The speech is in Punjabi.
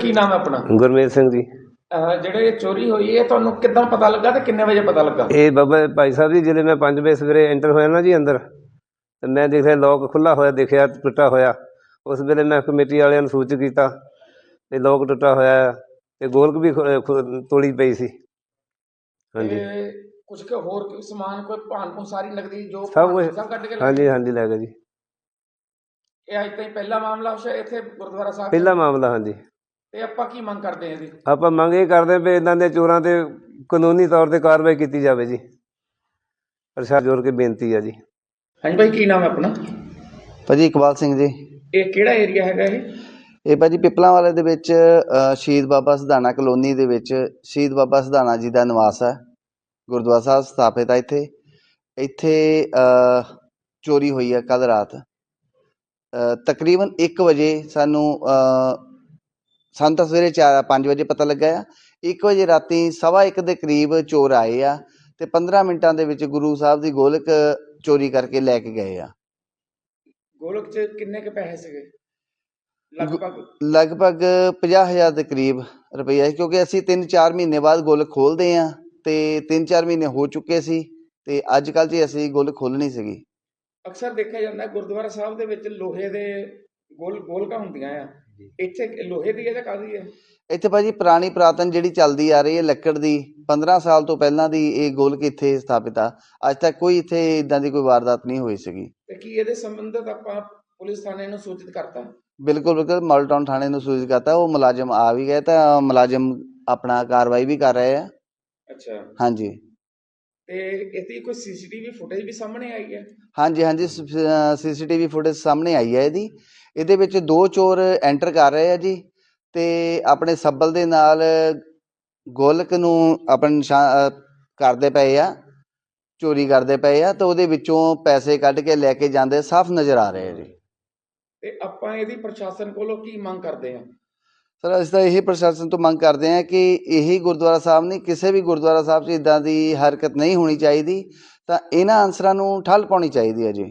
ਕੀ ਨਾਮ ਹੈ ਆਪਣਾ? ਗੁਰਮੀਤ ਸਿੰਘ ਜੀ। ਅਹ ਜਿਹੜੇ ਇਹ ਚੋਰੀ ਹੋਈ ਹੈ ਤੁਹਾਨੂੰ ਕਿੱਦਾਂ ਪਤਾ ਲੱਗਾ ਤੇ ਕਿੰਨੇ ਵਜੇ ਪਤਾ ਲੱਗਾ? ਇਹ ਬਾਬਾ ਭਾਈ ਸਾਹਿਬ ਜੀ ਜਿਹੜੇ ਮੈਂ 5 ਵਜੇ ਸਵੇਰੇ ਐਂਟਰ ਹੋਇਆ ਨਾ ਜੀ ਅੰਦਰ ਤੇ ਮੈਂ ਦੇਖਿਆ ਲੋਕ ਖੁੱਲਾ ਹੋਇਆ ਦੇਖਿਆ ਟੁੱਟਾ ਹੋਇਆ। ਉਸ ਵੇਲੇ ਮੈਂ ਕਮੇਟੀ ਵਾਲਿਆਂ ਨੂੰ ਸੂਚਿਤ ਕੀਤਾ ਤੇ ਲੋਕ ਟੁੱਟਾ ਹੋਇਆ ਹੈ ਤੇ ਗੋਲਕ ਵੀ ਖੁ- ਖੁ- ਤੋੜੀ ਪਈ ਸੀ। ਹਾਂਜੀ। ਤੇ ਕੁਝ ਕੁ ਹੋਰ ਕੋਈ ਸਮਾਨ ਕੋਈ ਭਾਨ ਭੂਨ ਸਾਰੀ ਨਗਦੀ ਜੋ ਸਭ। ਸਭ ਕੱਢ ਕੇ ਲੈ ਹਾਂਜੀ ਹਾਂਜੀ ਲੈ ਗਏ ਜੀ। ਇਹ ਅੱਜ ਤਾਈਂ ਪਹਿਲਾ ਮਾਮਲਾ ਹੋਇਆ ਇੱਥੇ ਗੁਰਦੁਆਰਾ ਸਾਹਿਬ? ਪਹਿਲਾ ਮਾਮਲਾ ਹਾਂਜੀ। ਤੇ ਆਪਾਂ ਕੀ ਮੰਗ ਕਰਦੇ ਹਾਂ ਇਹਦੀ? ਆਪਾਂ ਮੰਗ ਇਹ ਕਰਦੇ ਵੀ ਇਦਾਂ ਦੇ ਚੋਰਾਂ ਤੇ ਕਾਨੂੰਨੀ ਤੌਰ ਤੇ ਕਾਰਵਾਈ ਕੀਤੀ ਜਾਵੇ ਜੀ। ਪ੍ਰਸ਼ਾਸਨ ਜੋਰ ਕੇ ਬੇਨਤੀ ਹੈ ਜੀ। ਹਾਂਜੀ ਭਾਈ ਕੀ ਨਾਮ ਹੈ ਆਪਣਾ? ਭਾਜੀ ਇਕਬਾਲ ਸਿੰਘ ਜੀ। ਇਹ ਕਿਹੜਾ ਏਰੀਆ ਹੈਗਾ ਇਹ? ਇਹ ਭਾਜੀ ਪਿਪਲਾਂ ਵਾਲੇ ਦੇ ਵਿੱਚ ਅ, ਸ਼ਹੀਦ ਬਾਬਾ ਸਧਾਣਾ ਕਲੋਨੀ ਦੇ ਵਿੱਚ ਸ਼ਹੀਦ ਬਾਬਾ ਸਧਾਣਾ ਜੀ ਦਾ ਨਿਵਾਸ ਹੈ। ਗੁਰਦੁਆਰਾ ਸਾਹਿਬ ਸਥਾਪਿਤ ਹੈ ਇੱਥੇ। ਇੱਥੇ ਅ, ਚੋਰੀ ਹੋਈ ਹੈ ਕੱਲ ਰਾਤ। ਅ, ਤਕਰੀਬਨ 1 ਵਜੇ ਸਾਨੂੰ ਅ, ਸਾਨੂੰ ਤਾਂ ਸਵੇਰੇ 4 5 ਵਜੇ ਪਤਾ ਲੱਗਾ ਆ। 1 ਵਜੇ ਰਾਤੀ ਸਵਾ 1 ਦੇ ਕਰੀਬ ਚੋਰ ਆਏ ਆ ਤੇ 15 ਮਿੰਟਾਂ ਦੇ ਵਿੱਚ ਗੁਰੂ ਸਾਹਿਬ ਦੀ ਗੋਲਕ ਚੋਰੀ ਕਰਕੇ ਲੈ ਕੇ ਗਏ ਆ। ਗੋਲਕ 'ਚ ਕਿੰਨੇ ਕੁ ਪੈਸੇ ਸੀਗੇ? ਲਗਭਗ? ਲਗਭਗ 50000 ਦੇ ਕਰੀਬ ਰੁਪਈਆ ਕਿਉਂਕਿ ਅਸੀਂ 3-4 ਮਹੀਨੇ ਬਾਅਦ ਗੁੱਲ ਖੋਲਦੇ ਆ ਤੇ 3-4 ਮਹੀਨੇ ਹੋ ਚੁੱਕੇ ਸੀ ਤੇ ਅੱਜ ਕੱਲ ਜੀ ਅਸੀਂ ਗੁੱਲ ਖੋਲਣੀ ਸੀਗੀ। ਅਕਸਰ ਦੇਖਿਆ ਜਾਂਦਾ ਗੁਰਦੁਆਰਾ ਸਾਹਿਬ ਦੇ ਵਿੱਚ ਲੋਹੇ ਦੇ ਗੋਲ ਗੋਲਕਾਂ ਹੁੰਦੀਆਂ ਆ। ਇੱਥੇ ਲੋਹੇ ਦੀ ਹੈ ਜਾਂ ਕਾਹਦੀ ਹੈ? ਇੱਥੇ ਭਾਜੀ ਪੁਰਾਣੀ ਪੁਰਾਤਨ ਜਿਹੜੀ ਚੱਲਦੀ ਆ ਰਹੀ ਹੈ ਲੱਕੜ ਦੀ 15 ਸਾਲ ਤੋਂ ਪਹਿਲਾਂ ਦੀ ਇਹ ਗੋਲਕ ਇੱਥੇ ਸਥਾਪਿਤ ਆ? ਅੱਜ ਤੱਕ ਕੋਈ ਇੱਥੇ ਇਦਾਂ ਦੀ ਕੋਈ ਵਾਰਦਾਤ ਨਹੀਂ ਹੋਈ ਸੀਗੀ। ਤੇ ਕੀ ਇਹਦੇ ਸੰਬੰਧਤ ਆਪਾਂ ਪੁਲਿਸ ਥਾਣੇ ਨੂੰ ਸੂਚਿਤ ਕਰਤਾ? ਬਿਲਕੁਲ ਬਿਲਕੁਲ ਮਾਲਟਾਊਨ ਥਾਣੇ ਨੂੰ ਸੂਚਿਤ ਕਰਤਾ। ਉਹ ਮੁਲਾਜ਼ਮ ਆ ਵੀ ਗਏ ਤਾਂ ਮੁਲਾਜ਼ਮ ਆਪਣਾ ਕਾਰਵਾਈ ਵੀ ਕਰ ਰਹੇ ਆ। ਅੱਛਾ। ਹਾਂਜੀ। ਤੇ ਇਹਦੀ ਕੋਈ ਸੀਸੀਟੀਵੀ ਫੁਟੇਜ ਵੀ ਸਾਹਮਣੇ ਆਈ ਹੈ? ਹਾਂਜੀ ਹਾਂਜੀ ਸੀਸੀਟੀਵੀ ਫੁਟੇਜ ਸਾਹਮਣੇ ਆਈ ਹੈ ਇਹਦੀ। ਇਹਦੇ ਵਿੱਚ ਦੋ ਚੋਰ ਐਂਟਰ ਕਰ ਰਹੇ ਆ ਜੀ ਤੇ ਆਪਣੇ ਸੱਬਲ ਦੇ ਨਾਲ ਗੋਲਕ ਨੂੰ ਆਪਣੇ ਨਿਸ਼ਾਨ ਕਰਦੇ ਪਏ ਆ ਚੋਰੀ ਕਰਦੇ ਪਏ ਆ ਤੇ ਉਹਦੇ ਵਿੱਚੋਂ ਪੈਸੇ ਕੱਢ ਕੇ ਲੈ ਕੇ ਜਾਂਦੇ ਸਾਫ਼ ਨਜ਼ਰ ਆ ਰਹੇ ਆ ਜੀ। ਤੇ ਆਪਾਂ ਇਹਦੀ ਪ੍ਰਸ਼ਾਸਨ ਕੋਲੋਂ ਕੀ ਮੰਗ ਕਰਦੇ ਹਾਂ ਸਰ ਅਸੀਂ ਤਾਂ ਇਹੀ ਪ੍ਰਸ਼ਾਸਨ ਤੋਂ ਮੰਗ ਕਰਦੇ ਹਾਂ ਕਿ ਇਹੀ ਗੁਰਦੁਆਰਾ ਸਾਹਿਬ ਨਹੀਂ ਕਿਸੇ ਵੀ ਗੁਰਦੁਆਰਾ ਸਾਹਿਬ 'ਚ ਇਦਾਂ ਦੀ ਹਰਕਤ ਨਹੀਂ ਹੋਣੀ ਚਾਹੀਦੀ ਤਾਂ ਇਹਨਾਂ ਅਨਸਰਾਂ ਨੂੰ ਠੱਲ ਪਾਉਣੀ ਚਾਹੀਦੀ ਹੈ ਜੀ।